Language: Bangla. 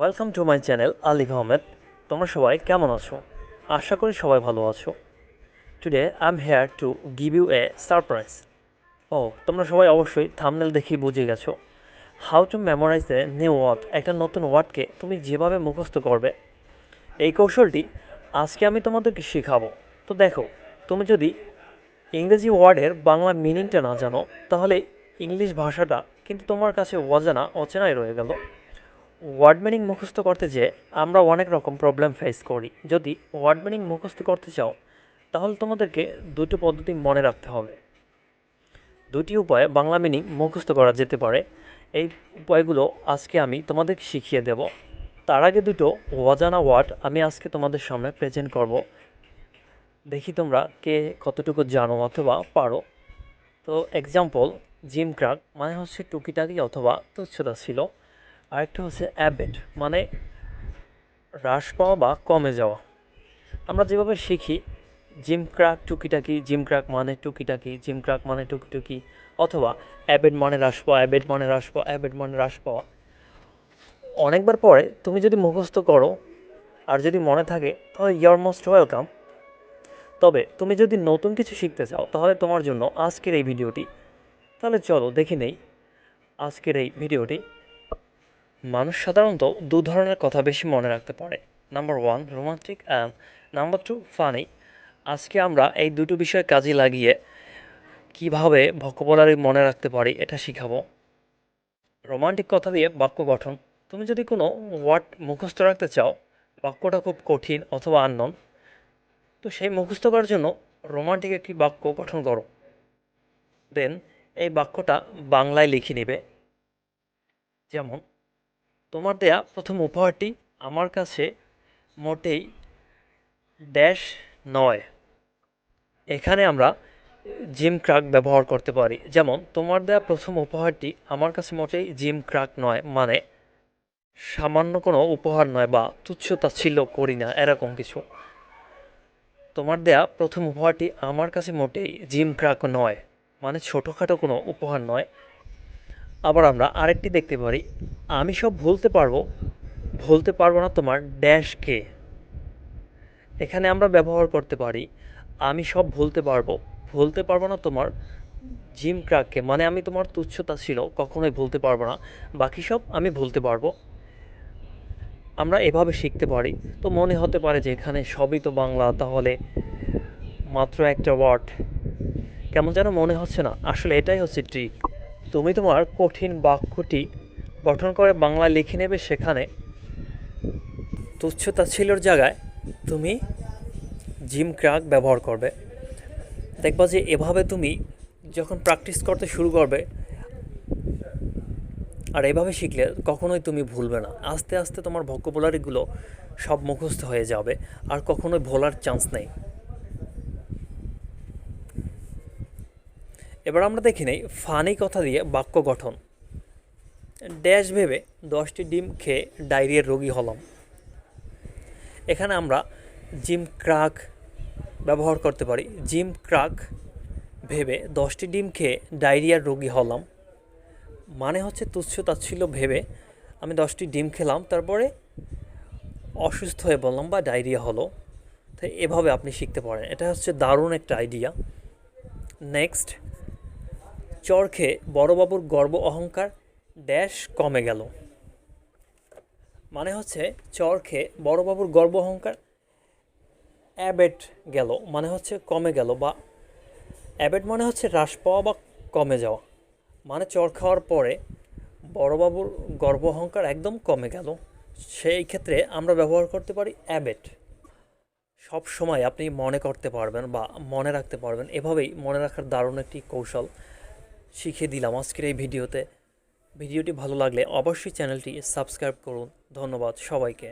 ওয়েলকাম টু মাই চ্যানেল আলিফ আহমেদ তোমরা সবাই কেমন আছো? আশা করি সবাই ভালো আছো। Today I am here to give you a surprise ও, তোমরা সবাই অবশ্যই থামনেল দেখেই বুঝে গেছো। How to memorize a new word একটা নতুন ওয়ার্ডকে তুমি যেভাবে মুখস্থ করবে। এই কৌশলটি আজকে আমি তোমাদেরকে শেখাবো। তো দেখো, তুমি যদি ইংরেজি ওয়ার্ডের বাংলা মিনিংটা না জানো, তাহলে ইংলিশ ভাষাটা কিন্তু তোমার কাছে অজানা, অচেনাই রয়ে গেল। ওয়ার্ড মিনিং মুখস্থ করতে যেয়ে আমরা অনেক রকম প্রবলেম ফেস করি। যদি ওয়ার্ড মিনিং মুখস্থ করতে চাও, তাহলে তোমাদেরকে দুটো পদ্ধতি মনে রাখতে হবে। দুটি উপায়ে বাংলা মিনিং মুখস্থ করা যেতে পারে। এই উপায়গুলো আজকে আমি তোমাদের শিখিয়ে দেব। তার আগে দুটো অজানা ওয়ার্ড আমি আজকে তোমাদের সামনে প্রেজেন্ট করব। দেখি তোমরা কে কতটুকু জানো অথবা পারো। তো এক্সাম্পল জিম ক্রাক মানে হচ্ছে টুকিটাকি অথবা তুচ্ছতা ছিল। আরেকটা হচ্ছে অ্যাবেট মানে হ্রাস পাওয়া বা কমে যাওয়া। আমরা যেভাবে শিখি জিম ক্রাক টুকিটাকি জিম ক্রাক মানে টুকিটাকি জিম ক্রাক মানে টুকিটুকি, অথবা অ্যাবেট মানে হ্রাস পাওয়া অ্যাবেট মানে হ্রাস পাওয়া অ্যাবেট মানে হ্রাস পাওয়া, অনেকবার পরে তুমি যদি মুখস্থ করো, আর যদি মনে থাকে, তাহলে ইয়ার মোস্ট ওয়েলকাম তবে তুমি যদি নতুন কিছু শিখতে চাও, তাহলে তোমার জন্য আজকের এই ভিডিওটি, তাহলে চলো দেখে নেই, আজকের এই ভিডিওটি মানুষ সাধারণত দু ধরনের কথা বেশি মনে রাখতে পারে। Number one romantic and number two funny আজকে আমরা এই দুটো বিষয় কাজে লাগিয়ে কীভাবে ভোকাবুলারি মনে রাখতে পারি এটা শিখাবো। রোমান্টিক কথা দিয়ে বাক্য গঠন। তুমি যদি কোনো ওয়ার্ড মুখস্থ রাখতে চাও, বাক্যটা খুব কঠিন অথবা আননন তো সেই মুখস্থ করার জন্য রোমান্টিক একটি বাক্য গঠন করো। দেন এই বাক্যটা বাংলায় লিখে নেবে। যেমন তোমার দেয়া প্রথম উপহারটি আমার কাছে মোটেই ড্যাশ নয়। এখানে আমরা জিম ক্রাক ব্যবহার করতে পারি। যেমন, তোমার দেয়া প্রথম উপহারটি আমার কাছে মোটেই জিম ক্রাক নয় মানে সামান্য কোনো উপহার নয় বা তুচ্ছতা ছিল করি না, এরকম কিছু। তোমার দেয়া প্রথম উপহারটি আমার কাছে মোটেই জিম ক্রাক নয় মানে ছোটোখাটো কোনো উপহার নয়। আবার আমরা আরেকটি দেখতে পারি। আমি সব ভুলতে পারব ভুলতে পারব না তোমার ড্যাশকে এখানে আমরা ব্যবহার করতে পারি, আমি সব ভুলতে পারব ভুলতে পারব না তোমার জিম ক্রাককে মানে আমি তোমার তুচ্ছতা ছিল, কখনোই ভুলতে পারব না। বাকি সব আমি ভুলতে পারব। আমরা এভাবে শিখতে পারি। তো মনে হতে পারে যে এখানে সবই তো বাংলা, তাহলে মাত্র একটা ওয়ার্ড কেমন যেন মনে হচ্ছে না। আসলে এটাই হচ্ছে ট্রিক তুমি তোমার কঠিন বাক্যটি গঠন করে বাংলায় লিখে নেবে সেখানে। তুচ্ছতা ছিলর জায়গায় তুমি জিম ক্রাক ব্যবহার করবে। দেখবা যে এভাবে তুমি যখন প্র্যাকটিস করতে শুরু করবে, আর এভাবে শিখলে কখনোই তুমি ভুলবে না। আস্তে আস্তে তোমার ভোকাবুলারিগুলো সব মুখস্থ হয়ে যাবে, আর কখনোই ভোলার চান্স নেই। এবার আমরা দেখি নেই ফানি কথা দিয়ে বাক্য গঠন। ড্যাশ ভেবে দশটি ডিম খেয়ে ডায়রিয়ার রোগী হলাম। এখানে আমরা জিম ক্রাক ব্যবহার করতে পারি। জিম ক্রাক ভেবে দশটি ডিম খেয়ে ডায়রিয়ার রোগী হলাম। মানে হচ্ছে তুচ্ছ তাচ্ছিল্য ভেবে আমি দশটি ডিম খেলাম, তারপরে অসুস্থ হয়ে বললাম বা ডায়রিয়া হলো। তো এভাবে আপনি শিখতে পারেন। এটা হচ্ছে দারুণ একটা আইডিয়া নেক্সট চর খেয়ে বড়বাবুর গর্ব অহংকার ড্যাশ কমে গেল। মানে হচ্ছে চর খেয়ে বড়বাবুর গর্ব অহংকার অ্যাবেট গেল মানে হচ্ছে কমে গেল বা অ্যাবেট মানে হচ্ছে হ্রাস পাওয়া বা কমে যাওয়া। মানে চর খাওয়ার পরে বড়বাবুর গর্ব অহংকার একদম কমে গেল। সেই ক্ষেত্রে আমরা ব্যবহার করতে পারি অ্যাবেট। সব সময় আপনি মনে করতে পারবেন বা মনে রাখতে পারবেন। এভাবেই মনে রাখার দারুণ একটি কৌশল। শিখিয়ে দিলাম আজকের এই ভিডিওতে। ভিডিওটি ভালো লাগলে অবশ্যই চ্যানেলটি সাবস্ক্রাইব করুন। ধন্যবাদ সবাইকে।